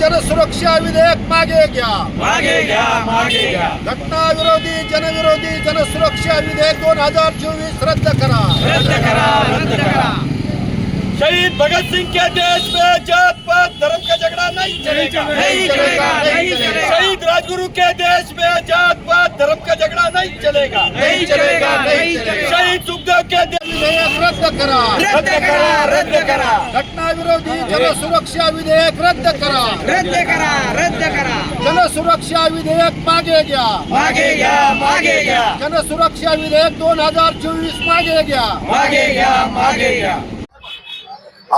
जनसुरक्षा विधेयक मागे घ्या. मागे घ्या मागे घ्या. घटना विरोधी जनविरोधी जनसुरक्षा विधेयक दोन हजार चोवीस रद्द करा. रद्द करा रद्द करा. शहीद भगत सिंह के देश में जात पात धर्म का झगड़ा नहीं चलेगा नहीं चलेगा, नहीं चलेगा। शहीद राजगुरु के देश में जात पात धर्म का झगड़ा नहीं चलेगा नहीं चलेगा, नहीं चलेगा। शहीद सुखदेव के रद्द करा. रद्द करा रद्द करा. घटना विरोधी जनसुरक्षा विधेयक रद्द करा. रद्द करा रद्द करा. जनसुरक्षा विधेयक मागे घ्या. मागे घ्या मागे घ्या. जनसुरक्षा विधेयक दोन हजार चोवीस मागे घ्या. मागे घ्या मागे घ्या.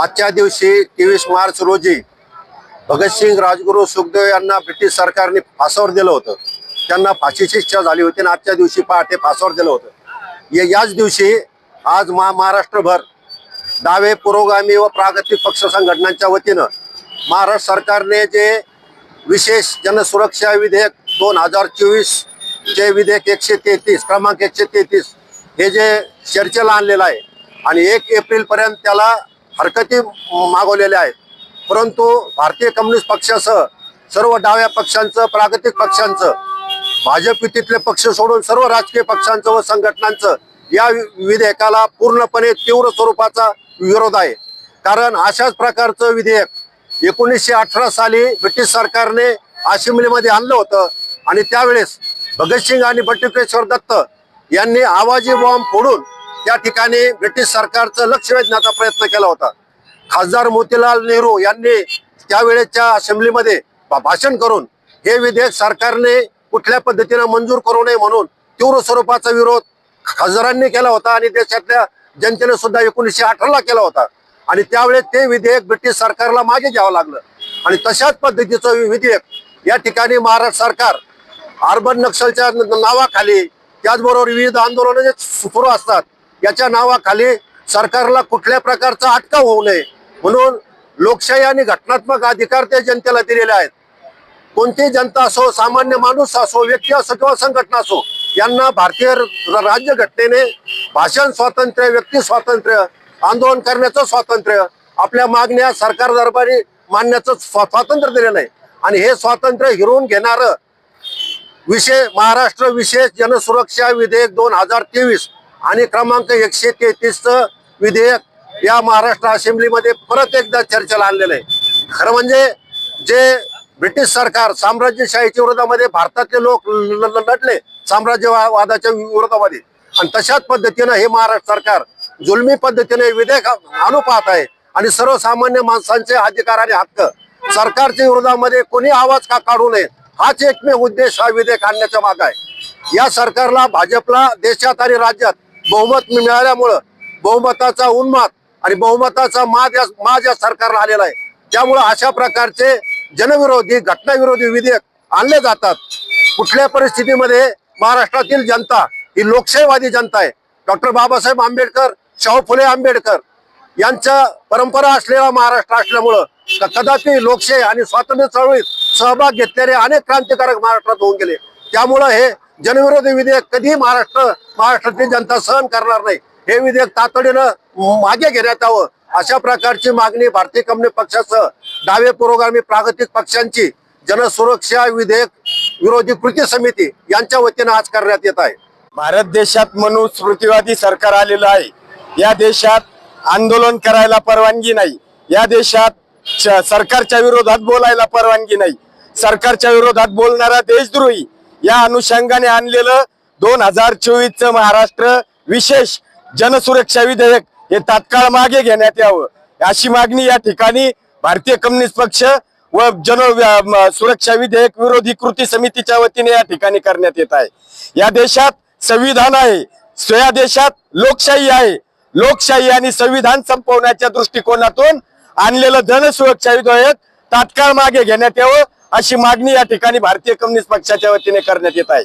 आजच्या दिवशी तेवीस मार्च रोजी भगतसिंग राजगुरू सुखदेव यांना ब्रिटिश सरकारने फासावर दिलं होतं. त्यांना फाशीची इच्छा झाली होती आणि आजच्या दिवशी पहाटे फासावर दिलं होतं. या- याच दिवशी आज मा महाराष्ट्रभर डावे पुरोगामी व प्रागतिक पक्ष संघटनांच्या वतीनं महाराष्ट्र सरकारने जे विशेष जनसुरक्षा विधेयक दोन हजार चोवीस जे विधेयक एकशे तेहतीस क्रमांक एकशे तेहतीस हे जे चर्चेला आणलेलं आहे आणि एक एप्रिलपर्यंत त्याला हरकती मागवलेल्या आहेत. परंतु भारतीय कम्युनिस्ट पक्षासह सर्व डाव्या पक्षांचं प्रागतिक पक्षांचं भाजप युतीतले पक्ष सोडून सर्व राजकीय पक्षांचं व संघटनांचं या वि- विधेयकाला पूर्णपणे तीव्र स्वरूपाचा विरोध आहे. कारण अशाच प्रकारचं विधेयक एकोणीसशे अठरा साली ब्रिटिश सरकारने असेंब्लीमध्ये आणलं होतं आणि त्यावेळेस भगतसिंग आणि बटुकेश्वर दत्त यांनी आवाजी बॉम्ब फोडून त्या ठिकाणी ब्रिटिश सरकारचं लक्ष वेधण्याचा प्रयत्न केला होता. खासदार मोतीलाल नेहरू यांनी त्यावेळेच्या असेंब्लीमध्ये भाषण करून हे विधेयक सरकारने कुठल्या पद्धतीनं मंजूर करू नये म्हणून तीव्र स्वरूपाचा विरोध खासदारांनी केला होता आणि देशातल्या जनतेने सुद्धा एकोणीसशे अठराला केला होता. आणि त्यावेळेस ते विधेयक ब्रिटिश सरकारला मागे घ्यावं लागलं. आणि तशाच पद्धतीचं विधेयक या ठिकाणी महाराष्ट्र सरकार अर्बन नक्षलच्या नावाखाली त्याचबरोबर विविध आंदोलन जे सुरू असतात याच्या नावाखाली सरकारला कुठल्या प्रकारचा अटकाव होऊ नये म्हणून लोकशाही आणि घटनात्मक अधिकार त्या जनतेला दिलेले आहेत. कोणती जनता असो सामान्य माणूस असो व्यक्ती असो किंवा संघटना असो यांना भारतीय र- राज्यघटनेने भाषण स्वातंत्र्य व्यक्ती स्वातंत्र्य आंदोलन करण्याचं स्वातंत्र्य आपल्या मागण्या सरकार दरबारी मानण्याचं स्वातंत्र्य दिलेलं आहे. आणि हे स्वातंत्र्य हिरवून घेणारं विषय महाराष्ट्र विशेष जनसुरक्षा विधेयक दोन हजार तेवीस आणि क्रमांक एकशे तेहतीसचं विधेयक या महाराष्ट्र असेंब्लीमध्ये परत एकदा चर्चेला आणलेलं आहे. खरं म्हणजे जे ब्रिटिश सरकार साम्राज्यशाहीच्या विरोधामध्ये भारतातले लोक लढले साम्राज्यवादाच्या विरोधामध्ये. आणि तशाच पद्धतीनं हे महाराष्ट्र सरकार जुलमी पद्धतीने विधेयक आणू पाहत आहे. आणि सर्वसामान्य माणसांचे अधिकार आणि हक्क सरकारच्या विरोधामध्ये कोणी आवाज का काढू नये हाच एकमेव उद्देश हा विधेयक आणण्याच्या माग आहे. या सरकारला भाजपला देशात आणि राज्यात बहुमत मिळाल्यामुळं बहुमताचा उन्माद आणि बहुमताचा माज या माज या सरकारला आलेला आहे. त्यामुळं अशा प्रकारचे जनविरोधी घटनाविरोधी विधेयक आणले जातात. कुठल्या परिस्थितीमध्ये महाराष्ट्रातील जनता ही लोकशाहीवादी जनता आहे? डॉक्टर बाबासाहेब आंबेडकर शाहू फुले आंबेडकर यांच्या परंपरा असलेला महाराष्ट्र असल्यामुळं कदापि लोकशाही आणि स्वातंत्र्य चळवळीत सहभाग घेतलेले अनेक क्रांतिकारक महाराष्ट्रात होऊन गेले. त्यामुळं हे जनविरोधी विधेयक कधी महाराष्ट्र महाराष्ट्रातील जनता सहन करणार नाही. हे विधेयक तातडीनं मागे घेण्यात यावं. अशा प्रकारची मागणी भारतीय कम्युनिस्ट पक्षासह डावे पुरोगामी प्रागतिक पक्षांची जनसुरक्षा विधेयक विरोधी कृती समिती यांच्या वतीनं आज करण्यात येत आहे. भारत देशात मनुस्मृतीवादी सरकार आलेलं आहे. या देशात आंदोलन करायला परवानगी नाही. या देशात श- सरकारच्या विरोधात बोलायला परवानगी नाही. सरकारच्या विरोधात बोलणारा देशद्रोही या अनुषंगाने आणलेलं दोन हजार चोवीसचं महाराष्ट्र विशेष जनसुरक्षा विधेयक हे तात्काळ मागे घेण्यात यावं. अशी मागणी या ठिकाणी भारतीय कम्युनिस्ट पक्ष व जन सुरक्षा विधेयक विरोधी कृती समितीच्या वतीने या ठिकाणी करण्यात येत आहे. या देशात संविधान आहे. सो या देशात लोकशाही आहे. लोकशाही आणि संविधान संपवण्याच्या दृष्टिकोनातून आणलेलं जनसुरक्षा विधेयक तात्काळ मागे घेण्यात यावं अशी मागणी या ठिकाणी भारतीय कम्युनिस्ट पक्षाच्या वतीने करण्यात येत आहे.